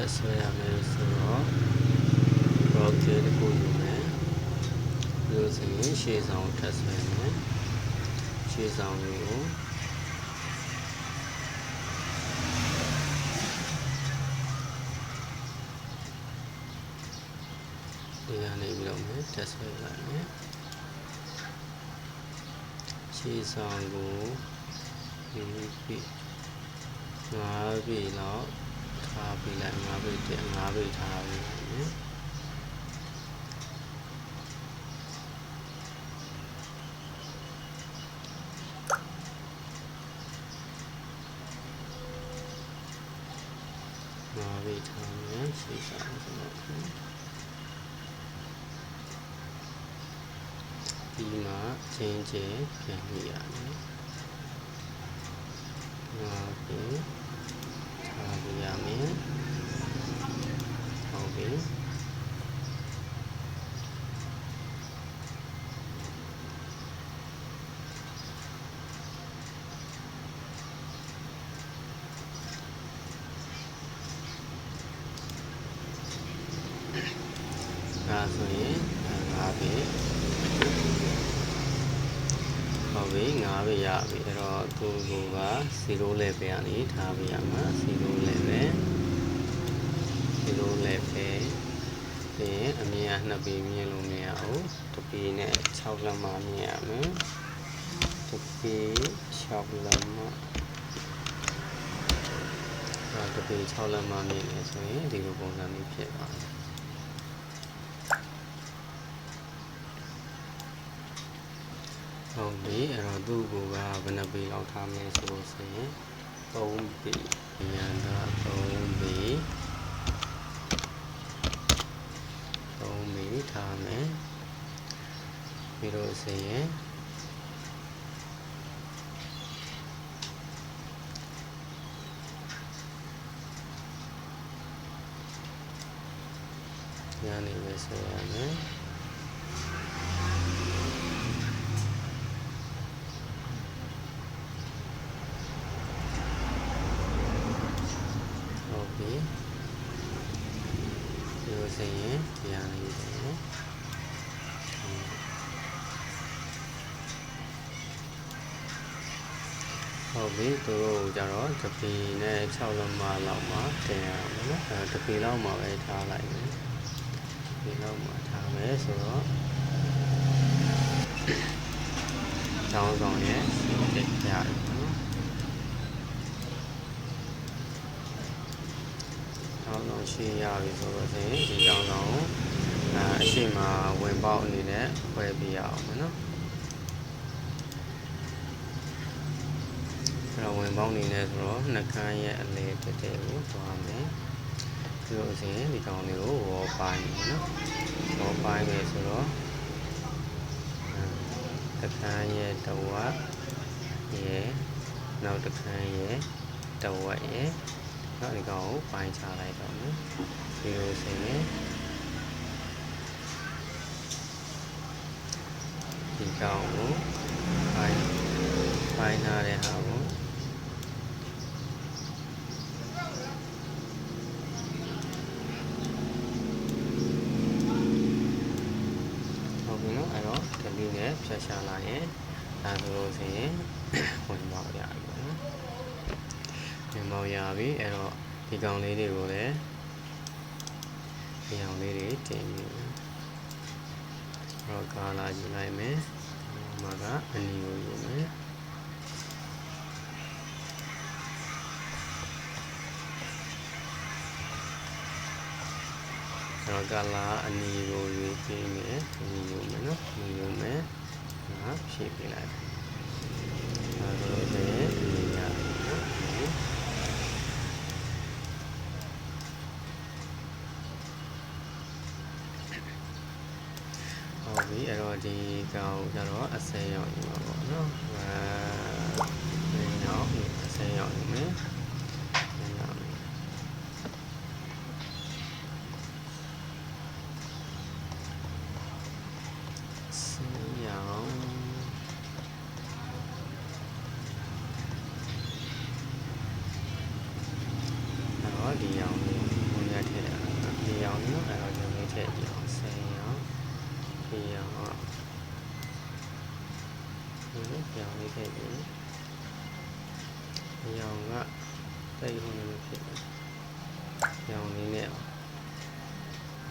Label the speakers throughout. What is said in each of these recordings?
Speaker 1: ဆက်ဆွဲရမယ်ဆိုတော့ rocket ကိုယူမယ်ဒီလိုဆိုရင်ရှေ့ဆောင်ထပ်ဆွဲမယ်ရှေ့ဆောင်ကိုဒီကနေပြီးတော့မယ်ထပ်ဆွဲလိုက်မယ်ရှေ့ဆောင်ကိုယူပြီးငါးပြီလောက် 5ပေးလိုက်5ပေးတက်5ပေးထားပြီးနော်မာဝေထာနစေစာဆိုတော့ဒီမှာချင်းချင်းပြန်ပြရတယ်။ဟုတ်ကဲ့ ဒါဆိုရင်ငါးပိဟုတ်ပြီငါးပိရပြီအဲ့တော့သူက0 level ကနေထားပြရမှာ0 level 0 level ပြီးရင်အမြင်ကနှစ်ပေမြင်လို့မရဘူးတစ်ပေနဲ့6လက်မမြင်ရမယ်တစ်ပေ6လက်မအဲတစ်ပေ6လက်မမြင်နေဆိုရင်ဒီလိုပုံစံမျိုးဖြစ်သွားတယ် ဟုတ်ပြီအဲ့တော့သူ့ကိုကဘယ်နှပေလောက်ထားမလဲဆိုလို့ဆိုရင်3ပေဉာဏ်သာ3ပေ3ပေထားမယ်ပြီးတော့ဆိုရင်ညာနေပဲဆိုရမယ်ဟုတ်ပြီပြီးတော့ဆိုရင်ညာနေတယ်ဟုတ် ဟုတ်ပြီသူတို့ကြတော့တပီနဲ့6လမလောက်မှတင်ရအောင်နော်အဲတပီလောက်မှပဲထားလိုက်မယ်ဒီလောက်မှထားမယ်ဆိုတော့တောင်းဆောင်ရဲ့တက်ရတယ်နော်တောင်းဆောင်ရှင်းရပြီဆိုတော့ဆိုရင်ဒီတောင်းဆောင်ကိုအဲအရှိမဝင်ပေါက်အနေနဲ့ခွဲပြရအောင်မယ်နော် အဲ့တော့ ဝင်ပေါင်းနေနေဆိုတော့နှကန်းရဲ့အလေတက်တဲ့ကိုသွားမယ်ပြီးတော့ဆိုရင်ဒီကောင်လေးကိုဝေါ်ပိုင်းနော်ဝေါ်ပိုင်းမယ်ဆိုတော့အဲတကန်းရဲ့တဝက်ရဲ့နောက်တကန်းရဲ့တဝက်ရဲ့နောက်ဒီကောင်ကိုပိုင်းချလိုက်တော့မယ်ပြီးတော့ဆိုရင်ဒီကောင်ကိုပိုင်းပိုင်းထားတဲ့ဟာကို ဟုတ်ပြီနော်အဲ့တော့ဒလီနဲ့ဖြတ် ရှာလိုက်ရင်ဒါဆိုလို့ဆိုရင်ဝင်ပေါက်ရပြီပေါ့နော်ဝင်ပေါက်ရပြီအဲ့တော့ဒီကောင်လေးတွေကိုလည်းဒီကောင်လေးတွေတင်ပြီအဲ့တော့ကာလာယူလိုက်မယ်ဟိုမှာကအနီကိုယူမယ်အဲ့တော့ကာလာအနီကိုယူပြီးမယ်အနီယူမယ်နော်အနီယူမယ် ဟာဖြည့်ပြလိုက်အဲ့တော့ဆိုရင်အနီရပြီနော်အနီဟုတ်ပြီအဲ့တော့ဒီကောင်ကျတော့အစဲရောက်နေမှာပေါ့နော်အဲနောက်အစဲရောက်နေမယ်ရောက်နေ ဆင်းရောင် ဒီရောင်လေးဝင်ရထည့်တယ်ဒီရောင်နော်အဲ့တော့ရောင်လေးထည့်ကြည့်အောင်ဆယ်ရောင်ဒီရောင်ကဒီရောင်လေးထည့်ကြည့်ဒီရောင်ကတိတ်ဝင်လို့ဖြစ်တယ်ရောင်လေးနဲ့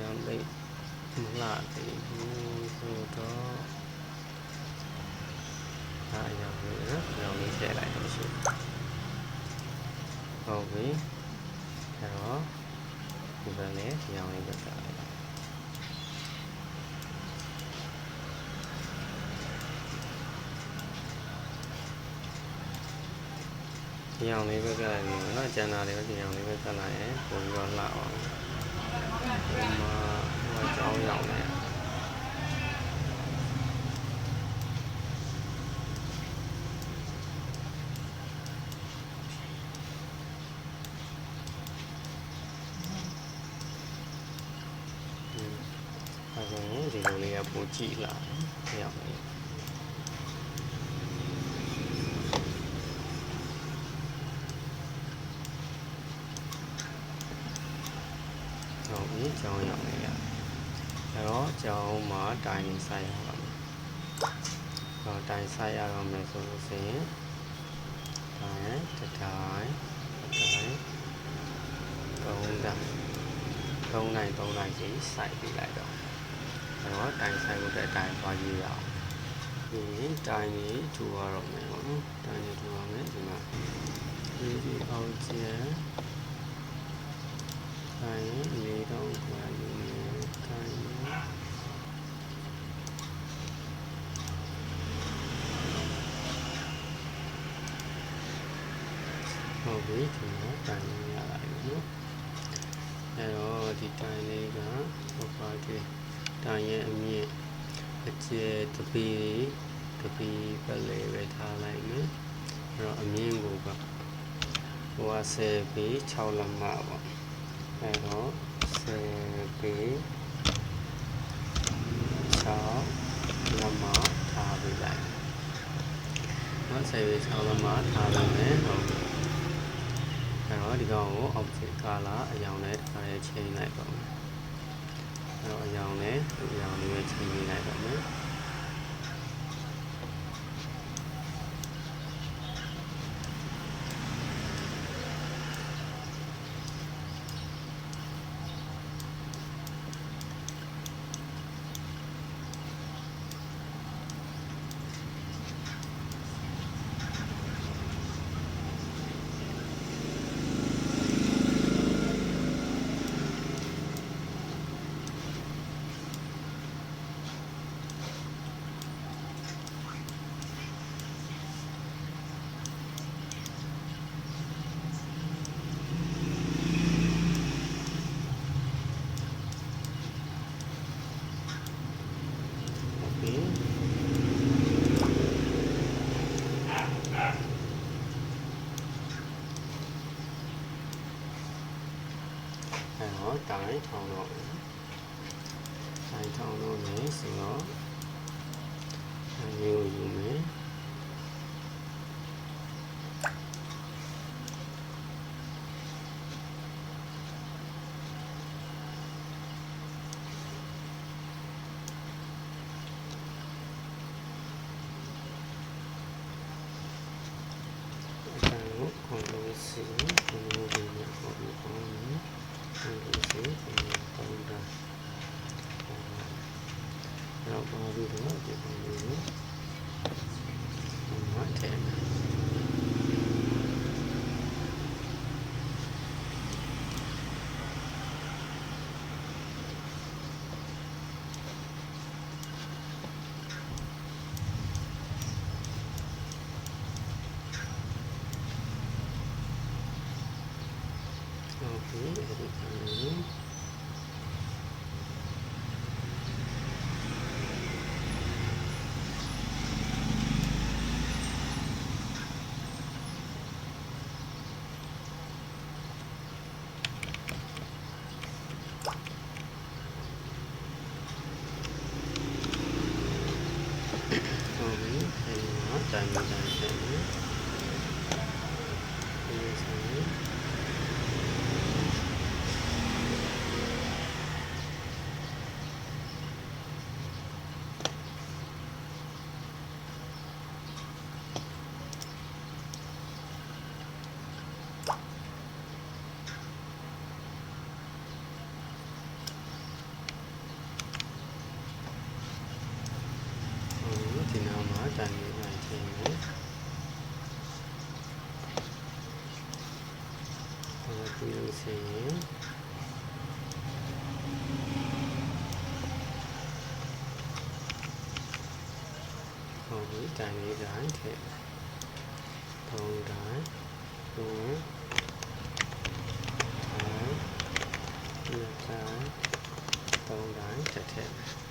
Speaker 1: ရောင်လေးမလာသေးဘူးဆိုတော့အားရောင်လေးနော်ရောင်လေးထည့်လိုက်လို့ရှိရင်ဟုတ်ပြီအဲ့တော့ဒီဘက်လည်းရောင်လေးပဲထားလိုက်ဒီရောင်လေးပဲကလိုက်ပြီနော်ကျန်တာတွေပဲဒီရောင်လေးပဲကလိုက်ရင်ပုံပြီးတော့လှအောင်ဒီမှာဟိုကြောင်းရောင်လေးအဲဒါကိုဒီ လိုလေးကပိုကြည့်လာတယ်ရောင်လေးကျောင်းကြီးကျောင်းရောက်နေရအဲတော့ကျောင်းမှာတိုင်ဆိုင်ရပါမယ်။တော့တိုင်ဆိုင်ရတော့မယ်ဆိုလို့ရှိရင်တိုင်တစ်တိုင်တစ်တိုင်သုံးတိုင်သုံးတိုင်သုံးတိုင်ကြီးစိုက်ပြီးလိုက်တော့ အဲတော့တိုင်ဆိုင်ဖို့အတွက်တိုင်သွားကြည့်ရအောင်။ဒီတိုင်ကြီးထူရတော့မယ်ပေါ့နော်။တိုင်ကြီးထူရမယ်ဒီမှာဒီဒီအောင်ကျဲခိုင်ရေတော့ခွာယူနေခိုင်ဟု တ်ပြီဒီမှာတိုင်ရလာပြီနော်အဲတော့ဒီတိုင်လေးကဟိုပါဒီတိုင်ရဲ့အမြင့်အကျယ်တပီတပီပဲလေပဲထားလိုက်မယ်အဲတော့အမြင့်ကိုကဟိုက10ပေ6လက်မပေါ့အဲတော့10ပေ6လက်မထားပေးလိုက်နော်10ပေ6လက်မထားပေးမယ်ဟုတ်အဲတော့ဒီကောင်ကို object color အရောင်နဲ့တစ်ခါလေးချိန်လိုက်ပါမယ်အဲ တော့အရောင်နဲ့ဒီအရောင်လေးပဲချိန်ပေးလိုက်ပါမယ် အဲတော့တိုင်းထောင်းတော့မယ်တိုင်းထောင်းတော့မယ်ဆိုတော့အဲဒီကိုယူ မယ်အဲဒါကို control C control V နဲ့ပေါ် ပြီးပေါ tanggung aja tulisin còn với tài nghị rãi thì còn rãi của rãi là rãi còn rãi chặt chẽ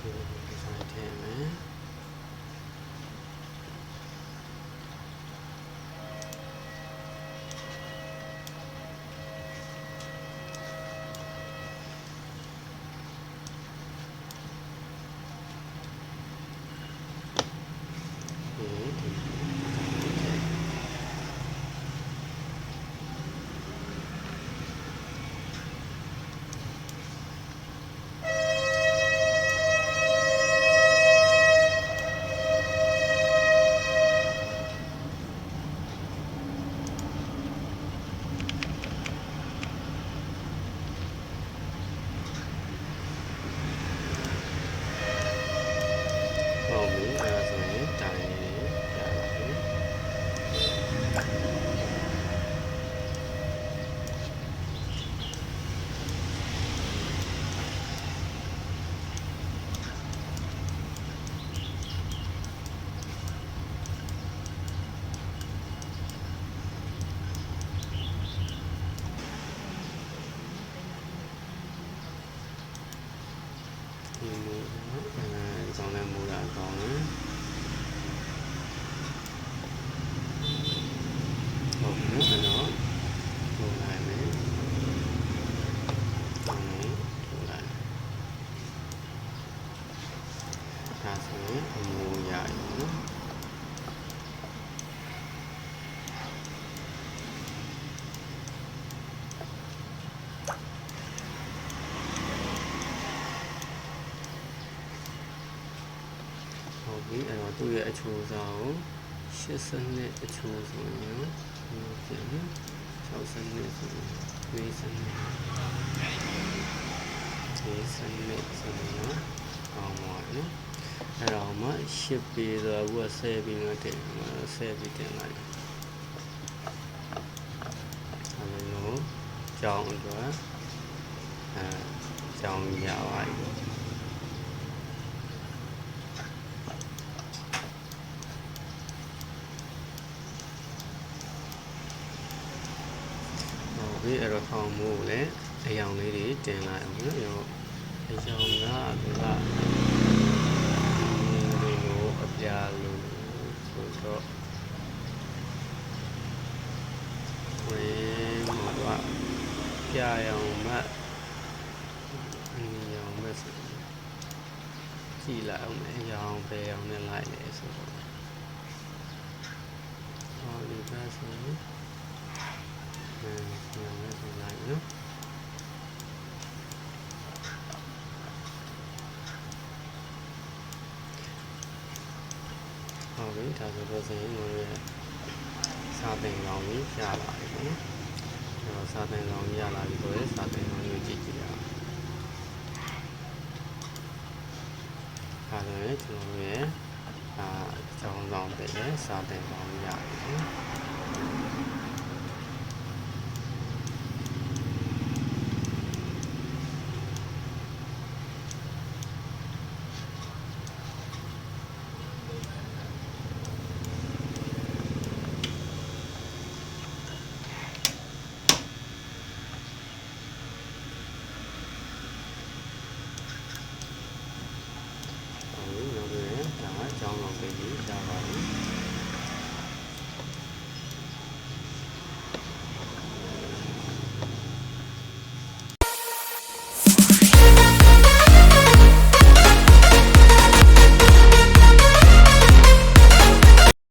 Speaker 1: ဒီလိုဒီဇိုင်းထည့်မယ်ဒီဒီဟုတ်ပြီအဲဒါဆိုရင်တိုင်လေးရပါပြီဒီလိုအဲဇောင်းနဲ့မူတာကောင်းတယ်ဟုတ်ပြီနော်အဲ့တော့မူလိုက်မယ်ကောင်းတယ်ထူလိုက် ဒါဆိုရင်အမူရပြီနော်ဟုတ်ပြီအဲ့တော့သူ့ရဲ့အချိုးစားကို80နှစ်အချိုးဆို အဲ့တော့မှ10ပေးဆိုတော့အခုက10ပေးမှတင်10ပေးတင်လိုက်အဲ့လိုကြောင်းတော့အဲကြောင်းရပါပြီေးအဲ့တော့ထောင်မိုးကိုလည်းအယောင်လေးတွေတင်လိုက်အောင်နော်ရောအယောင်ကက တော့ဝေးမှာတော့ပြရောင်မအနီရောင်မဆိုကြည့်လိုက်အောင်အယောင်ပဲရောင်နဲ့လိုက်လေဆိုတော့ဟောဒီကဆိုရင်အဲညောင်းလေးဆိုလိုက်နော် ဟုတ်ပြီဒါဆိုတော့ဆိုရင်ကျွန်တော်ရဲ့စာသင်ကောင်းကြီးရလာပြီပေါ့နော်အဲတော့စာသင်ကောင်းကြီးရလာပြီဆိုရင်စာသင်ကောင်းကြီးကိုကြည့်ကြည့်ရအောင်ဒါဆိုရင်ကျွန်တော်ရဲ့အာကျောင်းဆောင်တဲ့စာသင်ကောင်းကြီးရပြီနော်